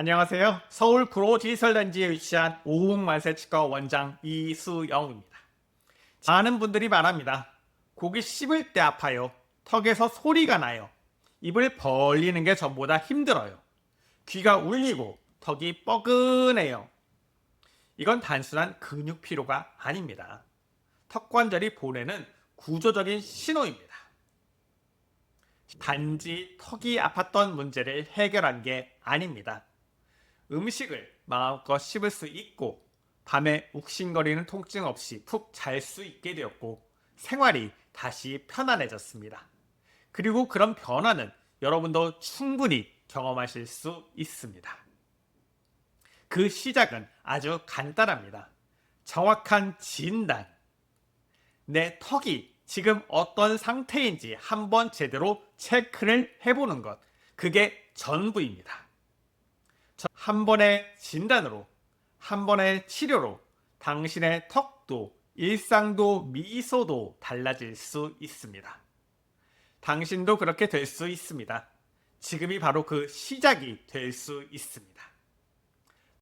안녕하세요. 서울 구로 디지털단지에 위치한 오홍만세치과 원장 이수영입니다. 많은 분들이 말합니다. 고기 씹을 때 아파요. 턱에서 소리가 나요. 입을 벌리는 게 전보다 힘들어요. 귀가 울리고 턱이 뻐근해요. 이건 단순한 근육 피로가 아닙니다. 턱 관절이 보내는 구조적인 신호입니다. 단지 턱이 아팠던 문제를 해결한 게 아닙니다. 음식을 마음껏 씹을 수 있고 밤에 욱신거리는 통증 없이 푹 잘 수 있게 되었고 생활이 다시 편안해졌습니다. 그리고 그런 변화는 여러분도 충분히 경험하실 수 있습니다. 그 시작은 아주 간단합니다. 정확한 진단. 내 턱이 지금 어떤 상태인지 한번 제대로 체크를 해보는 것. 그게 전부입니다. 저- 한 번의 진단으로, 한 번의 치료로 당신의 턱도, 일상도, 미소도 달라질 수 있습니다. 당신도 그렇게 될 수 있습니다. 지금이 바로 그 시작이 될 수 있습니다.